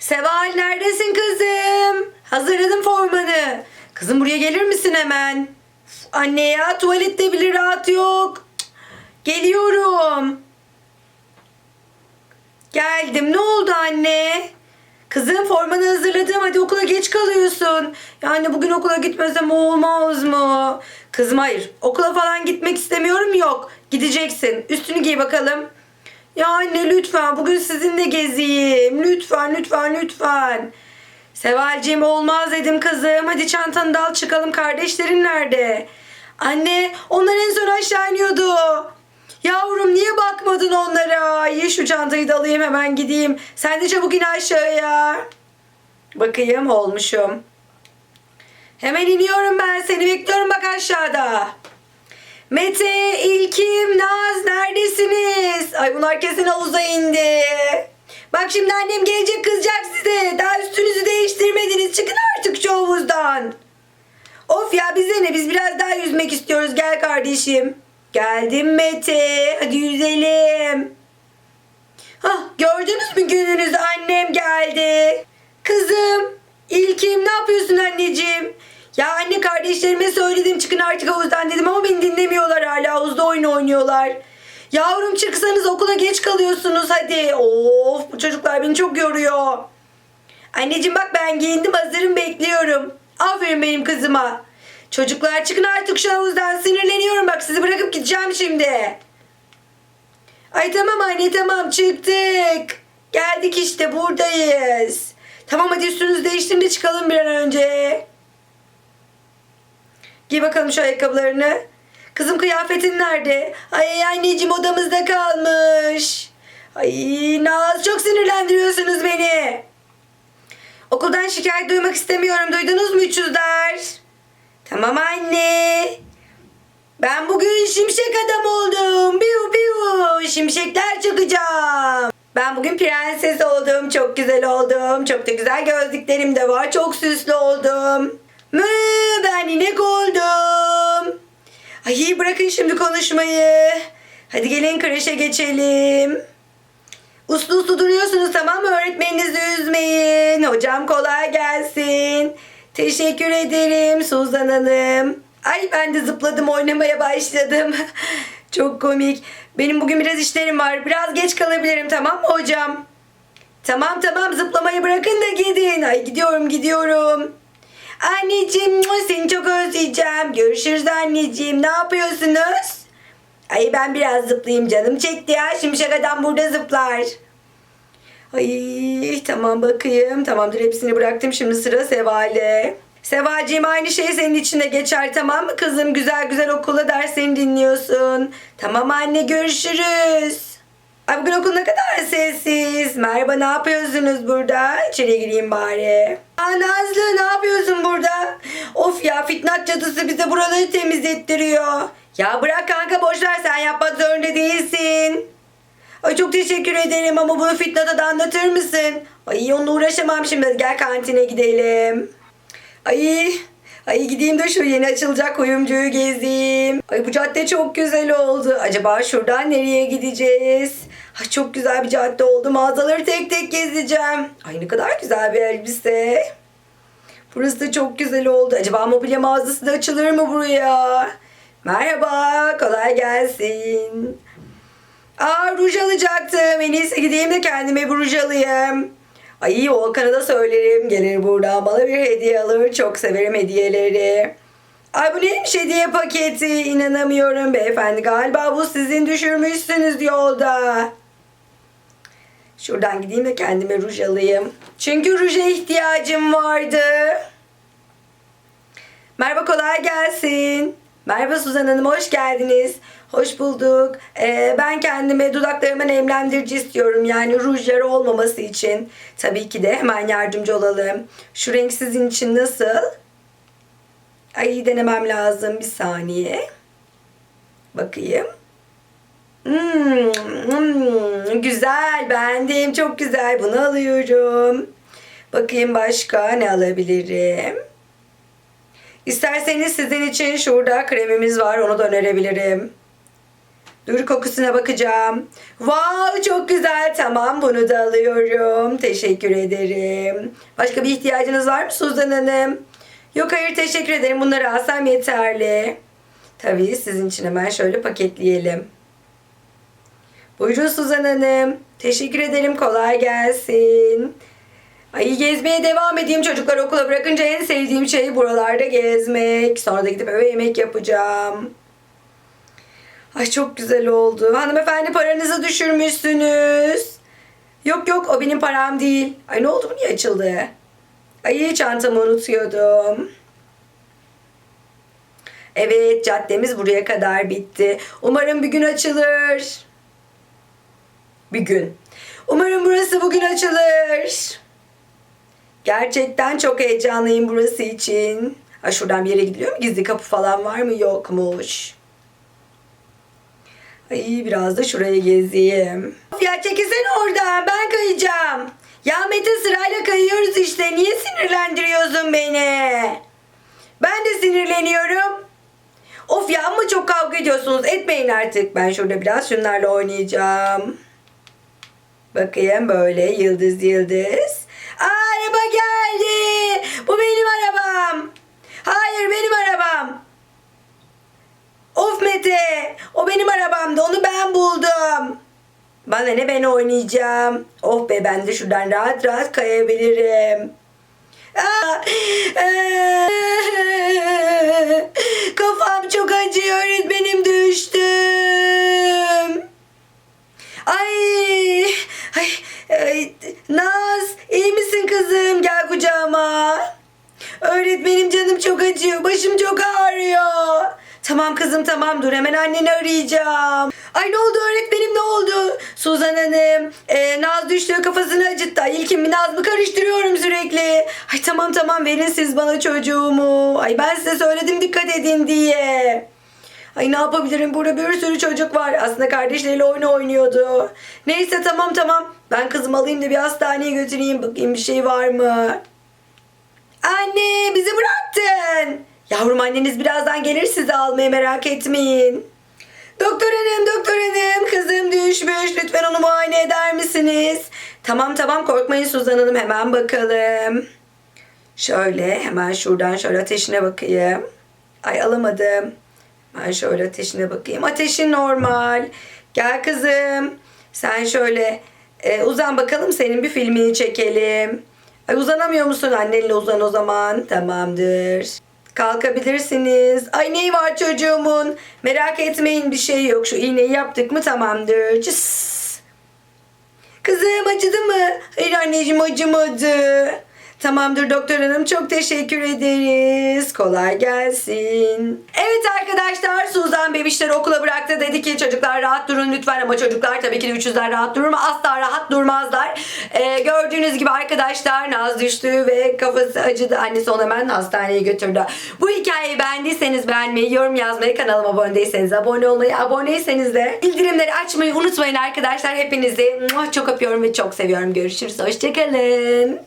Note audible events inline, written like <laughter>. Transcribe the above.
Seval neredesin kızım? Hazırladım formanı. Kızım buraya gelir misin hemen? Anne ya tuvalette bile rahat yok. Geliyorum. Geldim. Ne oldu anne? Kızım formanı hazırladım. Hadi okula geç kalıyorsun. Yani bugün okula gitmesem olmaz mı? Kızım hayır. Okula falan gitmek istemiyorum. Yok. Gideceksin. Üstünü giy bakalım. Ya anne lütfen bugün sizinle gezeyim. Lütfen lütfen lütfen. Sevalciğim olmaz dedim kızım. Hadi çantanı da al çıkalım. Kardeşlerin nerede? Anne onlar en son aşağı iniyordu. Yavrum niye bakmadın onlara? İyi şu çantayı da alayım hemen gideyim. Sen de çabuk in aşağıya. Bakayım olmuşum. Hemen iniyorum ben seni bekliyorum bak aşağıda. Mete, İlkim, Naz neredesiniz? Ay bunlar kesin havuza indi. Bak şimdi annem gelecek kızacak size. Daha üstünüzü değiştirmediniz. Çıkın artık şu havuzdan. Of ya bize ne? Biz biraz daha yüzmek istiyoruz. Gel kardeşim. Geldim Mete. Hadi yüzelim. Hah gördünüz mü gününüzü? Annem geldi. Kızım. İlkim ne yapıyorsun anneciğim? Ya anne kardeşlerime söyledim çıkın artık havuzdan dedim ama beni dinlemiyorlar hala. Havuzda oyun oynuyorlar. Yavrum çıksanız okula geç kalıyorsunuz hadi. Of bu çocuklar beni çok yoruyor. Anneciğim bak ben giyindim hazırım bekliyorum. Aferin benim kızıma. Çocuklar çıkın artık şu havuzdan sinirleniyorum bak sizi bırakıp gideceğim şimdi. Ay tamam anne tamam çıktık. Geldik işte buradayız. Tamam hadi üstünüzü değiştirin de çıkalım bir an önce. Giy bakalım şu ayakkabılarını. Kızım kıyafetin nerede? Ay anneciğim odamızda kalmış. Ay Naz çok sinirlendiriyorsunuz beni. Okuldan şikayet duymak istemiyorum. Duydunuz mu üçüzler? Tamam anne. Ben bugün şimşek adam oldum. Biu biu. Şimşekler çakacağım. Ben bugün prenses oldum. Çok güzel oldum. Çok da güzel gözlüklerim de var. Çok süslü oldum. Mü ben inek oldum. Ay bırakın şimdi konuşmayı. Hadi gelin kreşe geçelim. Uslu uslu duruyorsunuz tamam mı? Öğretmeninizi üzmeyin. Hocam kolay gelsin. Teşekkür ederim Suzan Hanım. Ay ben de zıpladım oynamaya başladım. <laughs> Çok komik. Benim bugün biraz işlerim var. Biraz geç kalabilirim tamam mı hocam? Tamam tamam zıplamayı bırakın da gidin. Ay gidiyorum gidiyorum. Anneciğim seni çok özleyeceğim. Görüşürüz anneciğim. Ne yapıyorsunuz? Ay ben biraz zıplayayım canım çekti ya. Şimşek adam burada zıplar. Ay tamam bakayım. Tamamdır hepsini bıraktım. Şimdi sıra Seval'e. Sevalciğim aynı şey senin için de geçer tamam mı kızım? Güzel güzel okula derslerini dinliyorsun. Tamam anne görüşürüz. Ay bugün okul ne kadar sessiz. Merhaba ne yapıyorsunuz burada? İçeriye gireyim bari. Aa Nazlı ne yapıyorsun burada? Of ya fitnat cadısı bize buraları temizlettiriyor. Ya bırak kanka boş ver sen yapmak zorunda değilsin. Ay çok teşekkür ederim ama bunu Fitnat'a da anlatır mısın? Ay onunla uğraşamam şimdi. Gel kantine gidelim. Ay Ay gideyim de şu yeni açılacak kuyumcuyu gezeyim. Ay bu cadde çok güzel oldu. Acaba şuradan nereye gideceğiz? Ay çok güzel bir cadde oldu. Mağazaları tek tek gezeceğim. Ay ne kadar güzel bir elbise. Burası da çok güzel oldu. Acaba mobilya mağazası da açılır mı buraya? Merhaba, kolay gelsin. Aa ruj alacaktım. En iyisi gideyim de kendime bir ruj alayım. Ay Volkan'a da söylerim. Gelir buradan bana bir hediye alır. Çok severim hediyeleri. Ay bu neymiş hediye paketi? İnanamıyorum beyefendi. Galiba bu sizin düşürmüşsünüz yolda. Şuradan gideyim de kendime ruj alayım. Çünkü ruja ihtiyacım vardı. Merhaba kolay gelsin. Merhaba Suzan Hanım hoş geldiniz. Hoş bulduk. Ee, ben kendime dudaklarıma nemlendirici istiyorum. Yani ruj yarı olmaması için. Tabii ki de hemen yardımcı olalım. Şu renk sizin için nasıl? Ay denemem lazım. Bir saniye. Bakayım. Hmm, hmm, güzel beğendim. Çok güzel. Bunu alıyorum. Bakayım başka ne alabilirim? İsterseniz sizin için şurada kremimiz var. Onu da önerebilirim. Dur kokusuna bakacağım. Wow çok güzel. Tamam bunu da alıyorum. Teşekkür ederim. Başka bir ihtiyacınız var mı Suzan Hanım? Yok hayır teşekkür ederim. Bunları alsam yeterli. Tabii sizin için hemen şöyle paketleyelim. Buyurun Suzan Hanım. Teşekkür ederim. Kolay gelsin. Ay gezmeye devam edeyim. Çocuklar okula bırakınca en sevdiğim şey buralarda gezmek. Sonra da gidip eve yemek yapacağım. Ay çok güzel oldu. Hanımefendi paranızı düşürmüşsünüz. Yok yok o benim param değil. Ay ne oldu bu niye açıldı? Ay çantamı unutuyordum. Evet caddemiz buraya kadar bitti. Umarım bir gün açılır. Bir gün. Umarım burası bugün açılır. Gerçekten çok heyecanlıyım burası için. Ha şuradan bir yere gidiliyor mu? Gizli kapı falan var mı? Yokmuş. Ay biraz da şuraya gezeyim. Ya çekilsene oradan ben kayacağım. Ya Mete sırayla kayıyoruz işte. Niye sinirlendiriyorsun beni? Ben de sinirleniyorum. Of ya ama çok kavga ediyorsunuz. Etmeyin artık. Ben şurada biraz şunlarla oynayacağım. Bakayım böyle yıldız yıldız. Aa, araba geldi. Bu benim arabam. Hayır benim arabam. Of Mete. O benim arabamdı. Onu ben buldum. Bana ne ben oynayacağım. Oh be ben de şuradan rahat rahat kayabilirim. Aa, Kafam çok acıyor öğretmenim düştüm. Ay, ay, ay, Naz iyi misin kızım? Gel kucağıma. Öğretmenim canım çok acıyor. Başım çok ağrıyor. Tamam kızım tamam dur hemen anneni arayacağım. Ay ne oldu öğretmenim ne oldu? Suzan Hanım e, Naz düştü kafasını acıttı. Ay İlkin mi Naz mı karıştırıyorum sürekli. Ay tamam tamam verin siz bana çocuğumu. Ay ben size söyledim dikkat edin diye. Ay ne yapabilirim burada bir sürü çocuk var. Aslında kardeşleriyle oyun oynuyordu. Neyse tamam tamam. Ben kızımı alayım da bir hastaneye götüreyim. Bakayım bir şey var mı? Anne bizi bıraktın. Yavrum anneniz birazdan gelir sizi almaya merak etmeyin. Doktor hanım doktor hanım kızım düşmüş lütfen onu muayene eder misiniz? Tamam tamam korkmayın Suzan Hanım hemen bakalım. Şöyle hemen şuradan şöyle ateşine bakayım. Ay alamadım. Ben şöyle ateşine bakayım. Ateşin normal. Gel kızım. Sen şöyle e, uzan bakalım senin bir filmini çekelim. Ay uzanamıyor musun? Annenle uzan o zaman. Tamamdır. Kalkabilirsiniz. Ay neyi var çocuğumun? Merak etmeyin bir şey yok. Şu iğneyi yaptık mı tamamdır. Cıs. Kızım acıdı mı? Hayır anneciğim acımadı. Tamamdır doktor hanım çok teşekkür ederiz. Kolay gelsin. Evet arkadaşlar Suzan bebişleri okula bıraktı. Dedi ki çocuklar rahat durun lütfen ama çocuklar tabii ki de 300'ler rahat durur mu? Asla rahat durmazlar. Ee, gördüğünüz gibi arkadaşlar Naz düştü ve kafası acıdı. Annesi onu hemen hastaneye götürdü. Bu hikayeyi beğendiyseniz beğenmeyi, yorum yazmayı, kanalıma abone değilseniz abone olmayı, aboneyseniz de bildirimleri açmayı unutmayın arkadaşlar. Hepinizi çok öpüyorum ve çok seviyorum. Görüşürüz. Hoşçakalın.